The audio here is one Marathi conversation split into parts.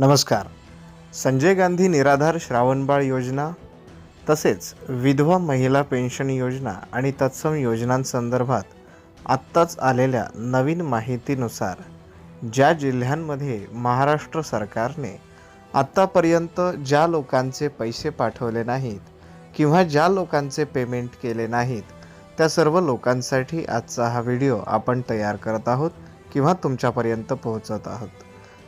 नमस्कार. संजय गांधी निराधार श्रावणबाळ योजना तसेच विधवा महिला पेन्शन योजना आणि तत्सम योजनांसंदर्भात आत्ताच आलेल्या नवीन माहितीनुसार ज्या जिल्ह्यांमध्ये महाराष्ट्र सरकारने आत्तापर्यंत ज्या लोकांचे पैसे पाठवले नाहीत किंवा ज्या लोकांचे पेमेंट केले नाहीत त्या सर्व लोकांसाठी आजचा हा व्हिडिओ आपण तयार करत आहोत किंवा तुमच्यापर्यंत पोहोचत आहोत.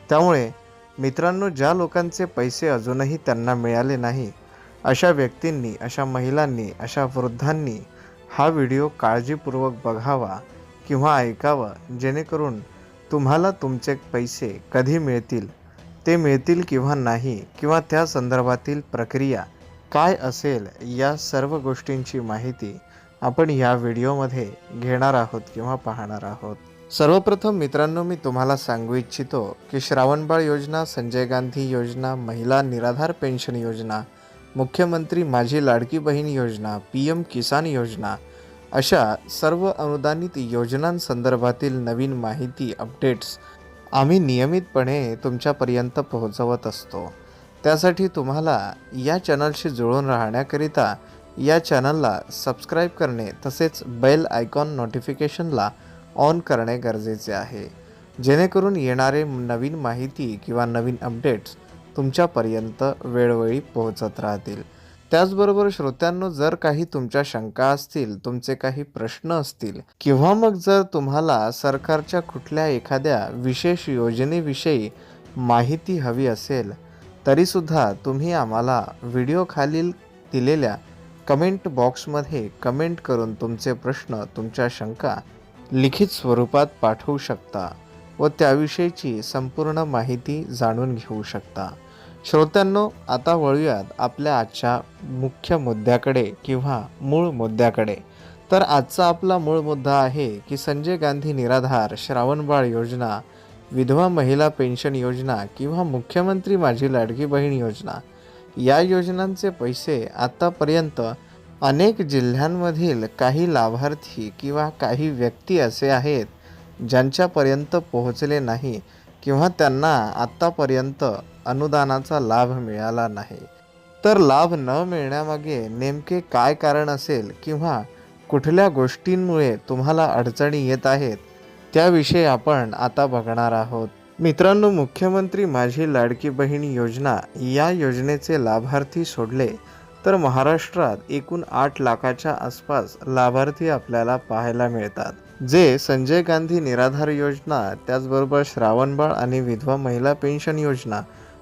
त्यामुळे मित्रांनो ज्या लोकांचे पैसे अजूनही त्यांना मिळाले नाही अशा व्यक्तींनी अशा महिलांनी अशा वृद्धांनी हा व्हिडिओ काळजीपूर्वक बघावा किंवा ऐकावा जेणेकरून तुम्हाला तुमचे पैसे कधी मिळतील ते मिळतील किंवा नाही किंवा त्या संदर्भातील प्रक्रिया काय असेल या सर्व गोष्टींची माहिती आपण या व्हिडिओमध्ये घेणार आहोत किंवा पाहणार आहोत. सर्वप्रथम मित्रांनो मी तुम्हाला सांगू इच्छितो की श्रावणबाळ योजना संजय गांधी योजना महिला निराधार पेन्शन योजना मुख्यमंत्री माझी लाडकी बहीण योजना पी एम किसान योजना अशा सर्व अनुदानित योजनांसंदर्भातील नवीन माहिती अपडेट्स आम्ही नियमितपणे तुमच्यापर्यंत पोहोचवत असतो. त्यासाठी तुम्हाला या चॅनलशी जुळून राहण्याकरिता या चॅनलला सबस्क्राईब करणे तसेच बेल आयकॉन नोटिफिकेशनला ऑन करणे गरजेचे आहे. जेणेकरून येणारे नवीन माहिती किंवा नवीन अपडेट्स तुमच्यापर्यंत वेळोवेळी पोहोचत राहतील. त्याचबरोबर श्रोत्यांनो जर काही तुमच्या शंका असतील तुमचे काही प्रश्न असतील किंवा मग जर तुम्हाला सरकारच्या कुठल्या एखाद्या विशेष योजनेविषयी माहिती हवी असेल तरीसुद्धा तुम्ही आम्हाला व्हिडिओ खालील दिलेल्या कमेंट बॉक्समध्ये कमेंट करून तुमचे प्रश्न तुमच्या शंका लिखित स्वरूपात पाठवू शकता व त्याविषयीची संपूर्ण माहिती जाणून घेऊ शकता. श्रोत्यांनो आता वळूयात आपल्या आजच्या मुख्य मुद्द्याकडे किंवा मूळ मुद्द्याकडे. तर आजचा आपला मूळ मुद्दा आहे की संजय गांधी निराधार श्रावणबाळ योजना विधवा महिला पेन्शन योजना किंवा मुख्यमंत्री माझी लाडकी बहीण योजना. या योजनांचे पैसे आत्तापर्यंत अनेक जिल्ह्यांमधील काही लाभार्थी किंवा काही व्यक्ती असे आहेत ज्यांच्यापर्यंत पोहोचले नाही किंवा त्यांना आत्तापर्यंत अनुदानाचा लाभ मिळाला नाही. तर लाभ न मिळण्यामागे नेमके काय कारण असेल किंवा कुठल्या गोष्टींमुळे तुम्हाला अडचणी येत आहेत त्याविषयी आपण आता बघणार आहोत. मित्रांनो मुख्यमंत्री माझी लाडकी बहीण योजना या योजनेचे लाभार्थी सोडले तर महाराष्ट्रात एकूण आठ लाखाच्या आसपास लाभार्थी आपल्याला पाहायला मिळतात. जे संजय गांधी निराधार योजना त्याचबरोबर श्रावणबाळ आणि विधवा महिला पेन्शन योजना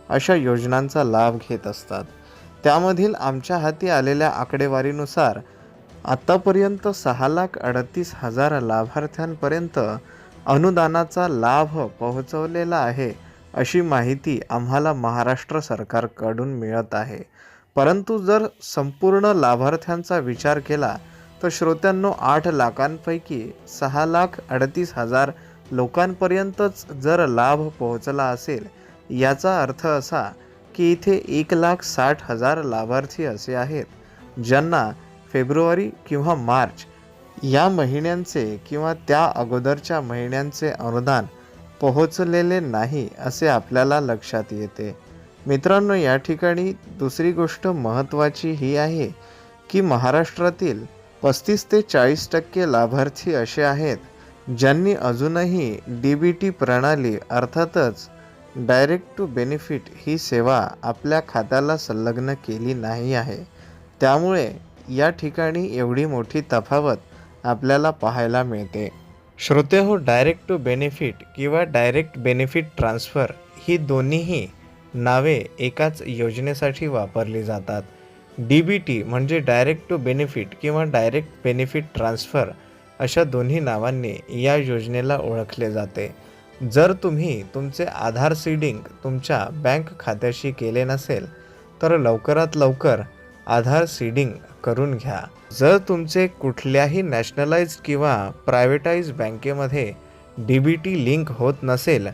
अशा योजनांचा लाभ घेत असतात. त्यामधील आमच्या हाती आलेल्या आकडेवारीनुसार आत्तापर्यंत सहा लाख अडतीस हजार लाभार्थ्यांपर्यंत अनुदानाचा लाभ पोहोचवलेला आहे अशी माहिती आम्हाला महाराष्ट्र सरकारकडून मिळत आहे. परंतु जर संपूर्ण लाभार्थ्यांचा विचार केला तर श्रोत्यांनो आठ लाखांपैकी सहा लाख अडतीस हजार लोकांपर्यंतच जर लाभ पोहोचला असेल याचा अर्थ असा की इथे एक लाख साठ हजार लाभार्थी असे आहेत ज्यांना फेब्रुवारी किंवा मार्च या महिन्यांचे किंवा त्या अगोदरच्या महिन्यांचे अनुदान पोहोचलेले नाही असे आपल्याला लक्षात येते. मित्रांनो या ठिकाणी दुसरी गोष्ट महत्त्वाची ही आहे की महाराष्ट्रातील पस्तीस ते चाळीस टक्के लाभार्थी असे आहेत ज्यांनी अजूनही डी बी टी प्रणाली अर्थातच डायरेक्ट टू बेनिफिट ही सेवा आपल्या खात्याला संलग्न केली नाही आहे. त्यामुळे या ठिकाणी एवढी मोठी तफावत आपल्याला पाहायला मिळते. श्रोते हो डायरेक्ट टू बेनिफिट किंवा डायरेक्ट बेनिफिट ट्रान्स्फर ही दोन्हीही नावे एकाच योजनेसाठी वापरली जातात. डी बी टी म्हणजे डायरेक्ट टू बेनिफिट किंवा डायरेक्ट बेनिफिट ट्रान्स्फर अशा दोन्ही नावांनी या योजनेला ओळखले जाते. जर तुम्ही तुमचे आधार सीडिंग तुमच्या बँक खात्याशी केले नसेल तर लवकरात लवकर आधार सीडिंग करून घ्या. जर तुमचे कुठल्याही नॅशनलाइज किंवा प्रायव्हेटाईज बँकेमध्ये डी बी टी लिंक होत नसेल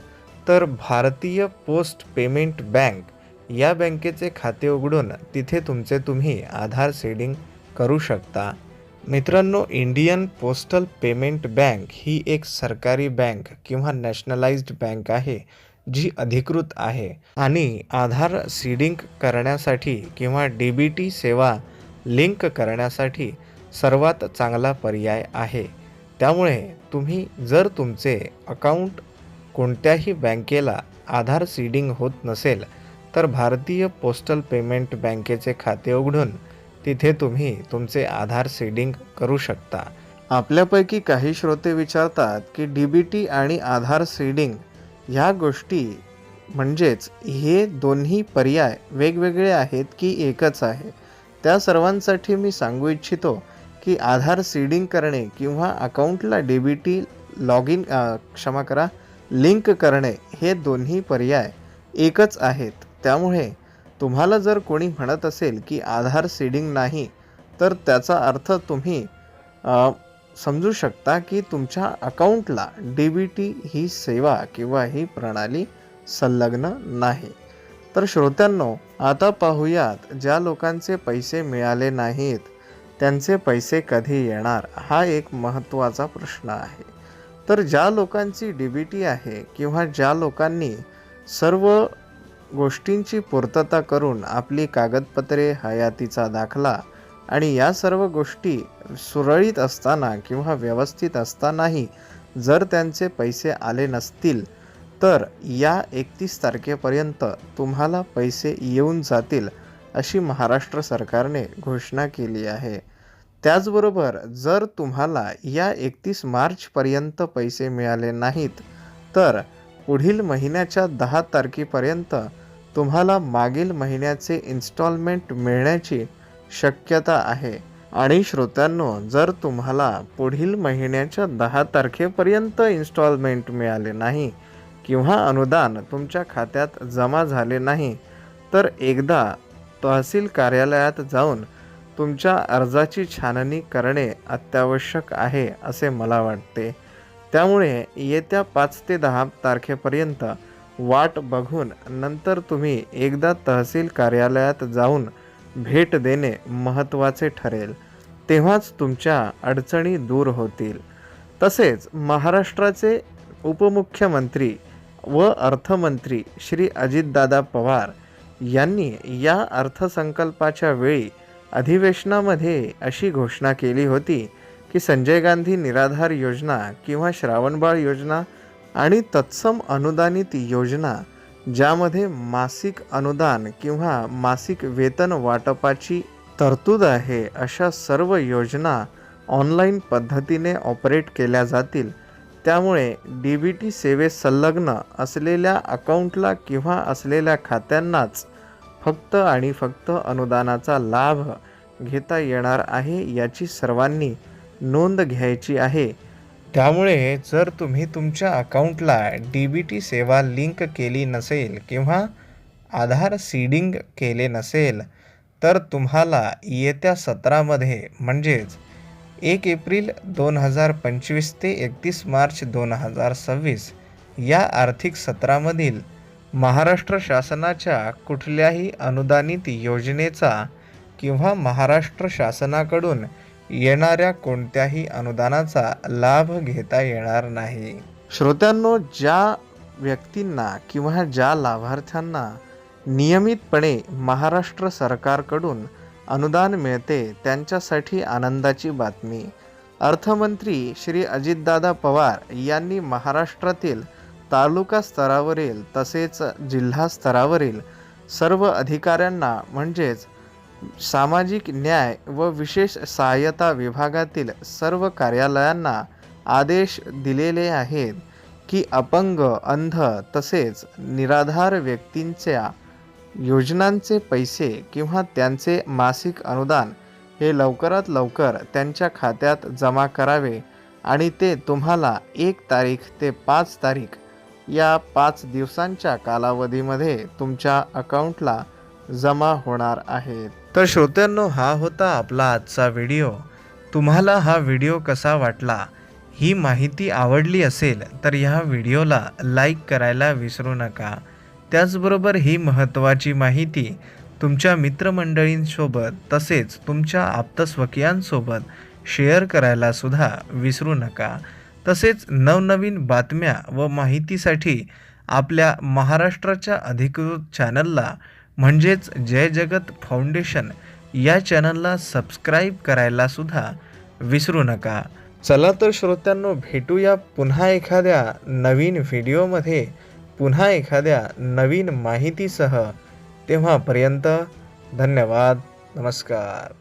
तर भारतीय पोस्ट पेमेंट बँक या बँकेचे खाते उघडून तिथे तुमचे तुम्ही आधार सेडिंग करू शकता. मित्रांनो इंडियन पोस्टल पेमेंट बँक ही एक सरकारी बँक किंवा नॅशनलाइज्ड बँक आहे जी अधिकृत आहे आणि आधार सीडिंग करण्यासाठी किंवा डी बी टी सेवा लिंक करण्यासाठी सर्वात चांगला पर्याय आहे. त्यामुळे तुम्ही जर तुमचे अकाउंट कोणत्याही बँकेला आधार सीडिंग होत नसेल तर भारतीय पोस्टल पेमेंट बँकेचे खाते उघडून तिथे तुम्ही तुमचे आधार सीडिंग करू शकता. आपल्यापैकी काही श्रोते विचारतात की डी बी टी आणि आधार सीडिंग ह्या गोष्टी म्हणजेच हे दोन्ही पर्याय वेगवेगळे आहेत की एकच आहे? त्या सर्वांसाठी मी सांगू इच्छितो की आधार सीडिंग करणे किंवा अकाउंटला D B T log in क्षमा करा. लिंक करणे हे दोन्ही पर्याय एकच आहेत. त्यामुळे तुम्हाला जर कोणी म्हणत असेल की आधार सीडिंग नाही तर त्याचा अर्थ तुम्ही समजू शकता की तुमच्या अकाउंटला डी बी टी ही सेवा किंवा ही प्रणाली संलग्न नाही. तर श्रोत्यांनो आता पाहूयात ज्या लोकांचे पैसे मिळाले नाहीत त्यांचे पैसे कधी येणार? हा एक महत्त्वाचा प्रश्न आहे. तर ज्या लोकांची डी बी टी आहे किंवा ज्या लोकांनी सर्व गोष्टींची पूर्तता करून आपली कागदपत्रे हयातीचा दाखला आणि या सर्व गोष्टी सुरळीत असताना किंवा व्यवस्थित असतानाही जर त्यांचे पैसे आले नसतील तर या एकतीस तारखेपर्यंत तुम्हाला पैसे येऊन जातील अशी महाराष्ट्र सरकारने घोषणा केली आहे. त्याचबरोबर जर तुम्हाला या एकतीस मार्चपर्यंत पैसे मिळाले नाहीत तर पुढील महिन्याच्या दहा तारखेपर्यंत तुम्हाला मागील महिन्याचे इन्स्टॉलमेंट मिळण्याची शक्यता आहे. आणि श्रोत्यांनो जर तुम्हाला पुढील महिन्याच्या दहा तारखेपर्यंत इन्स्टॉलमेंट मिळाले नाही किंवा अनुदान तुमच्या खात्यात जमा झाले नाही तर एकदा तहसील कार्यालयात जाऊन तुमच्या अर्जाची छाननी करणे अत्यावश्यक आहे असे मला वाटते. त्यामुळे येत्या पाच ते दहा तारखेपर्यंत वाट बघून नंतर तुम्ही एकदा तहसील कार्यालयात जाऊन भेट देणे महत्त्वाचे ठरेल. तेव्हाच तुमच्या अडचणी दूर होतील. तसेच महाराष्ट्राचे उपमुख्यमंत्री व अर्थमंत्री श्री अजितदादा पवार यांनी या अर्थसंकल्पाच्या वेळी अधिवेशनामध्ये अशी घोषणा केली होती की संजय गांधी निराधार योजना किंवा श्रावणबाळ योजना आणि तत्सम अनुदानित योजना ज्यामध्ये मासिक अनुदान किंवा मासिक वेतन वाटपाची तरतूद आहे अशा सर्व योजना ऑनलाईन पद्धतीने ऑपरेट केल्या जातील. त्यामुळे डी बी टी सेवेत संलग्न असलेल्या अकाउंटला किंवा असलेल्या खात्यांनाच फक्त आणि फक्त अनुदानाचा लाभ घेता येणार आहे याची सर्वांनी नोंद घ्यायची आहे. त्यामुळे जर तुम्ही तुमच्या अकाउंटला डी बी टी सेवा लिंक केली नसेल किंवा आधार सीडिंग केले नसेल तर तुम्हाला येत्या सतरामध्ये म्हणजेच एक एप्रिल दोन हजार पंचवीस ते एकतीस मार्च दोन हजार सव्वीस या आर्थिक सत्रामधील महाराष्ट्र शासनाच्या कुठल्याही अनुदानित योजनेचा किंवा महाराष्ट्र शासनाकडून येणाऱ्या कोणत्याही अनुदानाचा लाभ घेता येणार नाही. श्रोत्यांनो ज्या व्यक्तींना किंवा ज्या लाभार्थ्यांना नियमितपणे महाराष्ट्र सरकारकडून अनुदान मिळते त्यांच्यासाठी आनंदाची बातमी. अर्थमंत्री श्री अजितदादा पवार यांनी महाराष्ट्रातील तालुका स्तरावरील तसेच जिल्हा स्तरावरील सर्व अधिकाऱ्यांना म्हणजेच सामाजिक न्याय व विशेष सहाय्यता विभागातील सर्व कार्यालयांना आदेश दिलेले आहेत की अपंग अंध तसेच निराधार व्यक्तींच्या योजनांचे पैसे किंवा त्यांचे मासिक अनुदान हे लवकरात लवकर त्यांच्या खात्यात जमा करावे आणि ते तुम्हाला एक तारीख ते पाच तारीख या पाच दिवसांच्या कालावधीमध्ये तुमच्या अकाउंटला जमा होणार आहेत. तर श्रोत्यांनो हा होता आपला आजचा व्हिडिओ. तुम्हाला हा व्हिडिओ कसा वाटला ही माहिती आवडली असेल तर ह्या व्हिडिओला लाईक करायला विसरू नका. त्याचबरोबर ही महत्त्वाची माहिती तुमच्या मित्रमंडळींसोबत तसेच तुमच्या आप्तस्वकीयांसोबत शेअर करायलासुद्धा विसरू नका. तसेच नवनवीन बातम्या व माहितीसाठी आपल्या महाराष्ट्राच्या अधिकृत चॅनलला म्हणजेच जय जगत फाउंडेशन या चॅनलला सबस्क्राईब करायला सुद्धा विसरू नका. चला तर श्रोत्यांनो भेटूया पुन्हा एखाद्या नवीन व्हिडिओमध्ये पुन्हा एखाद्या नवीन माहितीसह. तेव्हापर्यंत धन्यवाद नमस्कार.